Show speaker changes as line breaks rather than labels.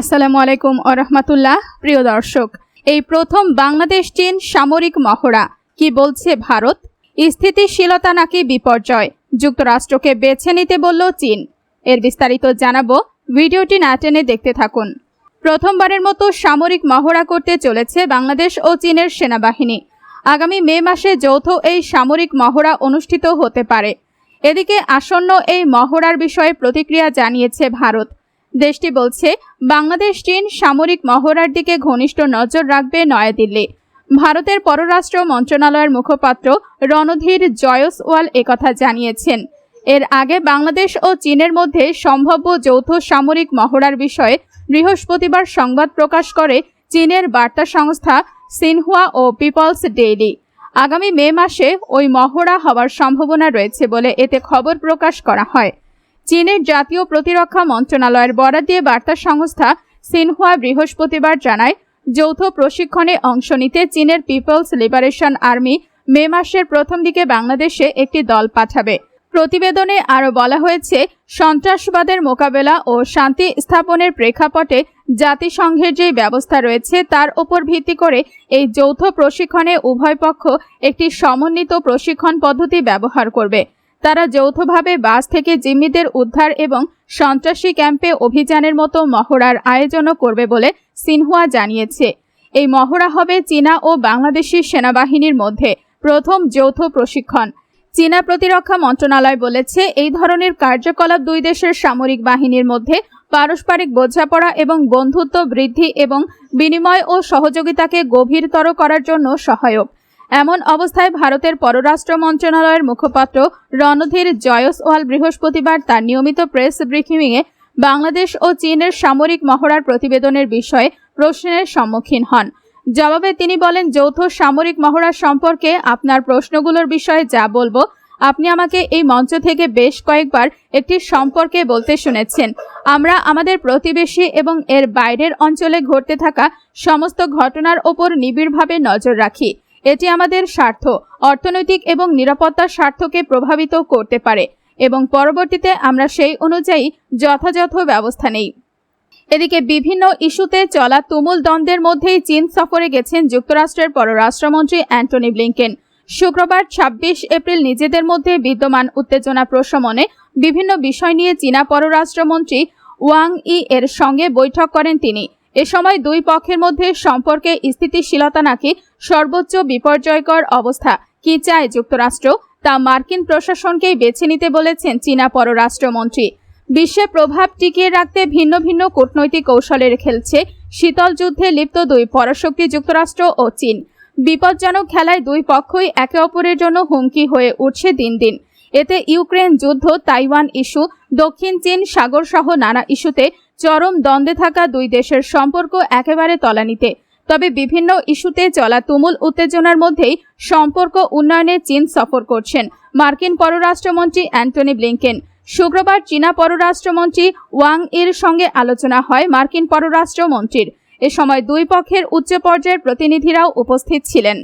আসসালামু আলাইকুম আরহামাতুল্লাহ প্রিয় দর্শক। এই প্রথম বাংলাদেশ চীন সামরিক মহড়া। কি বলছে ভারত? স্থিতিশীলতা নাকি বিপর্যয়? যুক্তরাষ্ট্রকে বেছে নিতে বলল চীন। এর বিস্তারিত জানাব। ভিডিওটি না টেনে দেখতে থাকুন। প্রথমবারের মতো সামরিক মহড়া করতে চলেছে বাংলাদেশ ও চীনের সেনাবাহিনী। আগামী মে মাসে যৌথ এই সামরিক মহড়া অনুষ্ঠিত হতে পারে। এদিকে আসন্ন এই মহড়ার বিষয়ে প্রতিক্রিয়া জানিয়েছে ভারত। দেশটি বলছে, বাংলাদেশ, চীন সামরিক মহড়ার দিকে ঘনিষ্ঠ নজর রাখবে নয়াদিল্লি। ভারতের পররাষ্ট্র মন্ত্রণালয়ের মুখপাত্র রণধীর জয়সওয়াল একথা জানিয়েছেন। এর আগে বাংলাদেশ ও চীনের মধ্যে সম্ভাব্য যৌথ সামরিক মহড়ার বিষয়ে বৃহস্পতিবার সংবাদ প্রকাশ করে চীনের বার্তা সংস্থা সিনহুয়া ও পিপলস ডেইলি। আগামী মে মাসে ওই মহড়া হওয়ার সম্ভাবনা রয়েছে বলে এতে খবর প্রকাশ করা হয়। চীনের জাতীয় প্রতিরক্ষা মন্ত্রণালয়ের বরাদ দিয়ে বার্তা সংস্থা সিনহুয়া বৃহস্পতিবার জানায়, যৌথ প্রশিক্ষণে অংশ নিতে চীনের পিপলস লিবারেশন আর্মি মে মাসের প্রথম দিকে বাংলাদেশে একটি দল পাঠাবে। প্রতিবেদনে আরও বলা হয়েছে, সন্ত্রাসবাদের মোকাবেলা ও শান্তি স্থাপনের প্রেক্ষাপটে জাতিসংঘের যে ব্যবস্থা রয়েছে তার উপর ভিত্তি করে এই যৌথ প্রশিক্ষণে উভয় পক্ষ একটি সমন্বিত প্রশিক্ষণ পদ্ধতি ব্যবহার করবে। তারা যৌথভাবে বাস থেকে জিম্মিদের উদ্ধার এবং সন্ত্রাসী ক্যাম্পে অভিযানের মতো মহড়ার আয়োজনও করবে বলে সিনহুয়া জানিয়েছে। এই মহড়া হবে চীনা ও বাংলাদেশি সেনাবাহিনীর মধ্যে প্রথম যৌথ প্রশিক্ষণ। চীনা প্রতিরক্ষা মন্ত্রণালয় বলেছে, এই ধরনের কার্যকলাপ দুই দেশের সামরিক বাহিনীর মধ্যে পারস্পরিক বোঝাপড়া এবং বন্ধুত্ব বৃদ্ধি এবং বিনিময় ও সহযোগিতাকে গভীরতর করার জন্য সহায়ক। এমন অবস্থায় ভারতের পররাষ্ট্র মন্ত্রণালয়ের মুখপাত্র রণধীর জয়সওয়াল বৃহস্পতিবার তার নিয়মিত প্রেস ব্রিফিংয়ে বাংলাদেশ ও চীনের সামরিক মহড়ার প্রতিবেদনের বিষয়ে প্রশ্নের সম্মুখীন হন। জবাবে তিনি বলেন, যৌথ সামরিক মহড়া সম্পর্কে আপনার প্রশ্নগুলোর বিষয়ে যা বলব, আপনি আমাকে এই মঞ্চ থেকে বেশ কয়েকবার একটি সম্পর্কে বলতে শুনেছেন। আমরা আমাদের প্রতিবেশী এবং এর বাইরের অঞ্চলে ঘটতে থাকা সমস্ত ঘটনার ওপর নিবিড়ভাবে নজর রাখি। এটি আমাদের স্বার্থ, অর্থনৈতিক এবং নিরাপত্তার স্বার্থকে প্রভাবিত করতে পারে এবং পরবর্তীতে আমরা সেই অনুযায়ী যথাযথ ব্যবস্থা নেই। এদিকে বিভিন্ন ইস্যুতে চলা তুমুল দ্বন্দ্বের মধ্যেই চীন সফরে গেছেন যুক্তরাষ্ট্রের পররাষ্ট্রমন্ত্রী অ্যান্টনি ব্লিংকেন। শুক্রবার ২৬ এপ্রিল নিজেদের মধ্যে বিদ্যমান উত্তেজনা প্রশমনে বিভিন্ন বিষয় নিয়ে চীনা পররাষ্ট্রমন্ত্রী ওয়াং ই এর সঙ্গে বৈঠক করেন তিনি। এ সময় দুই পক্ষের মধ্যে সম্পর্কে স্থিতিশীলতা নাকি সর্বোচ্চ বিপর্যয়কর অবস্থা কি চায় যুক্তরাষ্ট্র, তা মার্কিন প্রশাসনকেই বেছে নিতে বলেছেন চীনা পররাষ্ট্রমন্ত্রী। বিশ্বে প্রভাব টিকিয়ে রাখতে ভিন্ন ভিন্ন কূটনৈতিক কৌশলের খেলছে শীতল যুদ্ধে লিপ্ত দুই পরাশক্তি যুক্তরাষ্ট্র ও চীন। বিপজ্জনক খেলায় দুই পক্ষই একে অপরের জন্য হুমকি হয়ে উঠছে দিন দিন। এতে ইউক্রেন যুদ্ধ, তাইওয়ান ইস্যু, দক্ষিণ চীন সাগর সহ নানা ইস্যুতে চরম দ্বন্দ্বে থাকা দুই দেশের সম্পর্ক একেবারে তলানিতে। তবে বিভিন্ন ইস্যুতে চলা তুমুল উত্তেজনার মধ্যেই সম্পর্ক উন্নয়নে চীন সফর করছেন মার্কিন পররাষ্ট্রমন্ত্রী অ্যান্টনি ব্লিংকেন। শুক্রবার চীনা পররাষ্ট্রমন্ত্রী ওয়াং এর সঙ্গে আলোচনা হয় মার্কিন পররাষ্ট্রমন্ত্রীর। এ সময় দুই পক্ষের উচ্চ পর্যায়ের প্রতিনিধিরাও উপস্থিত ছিলেন।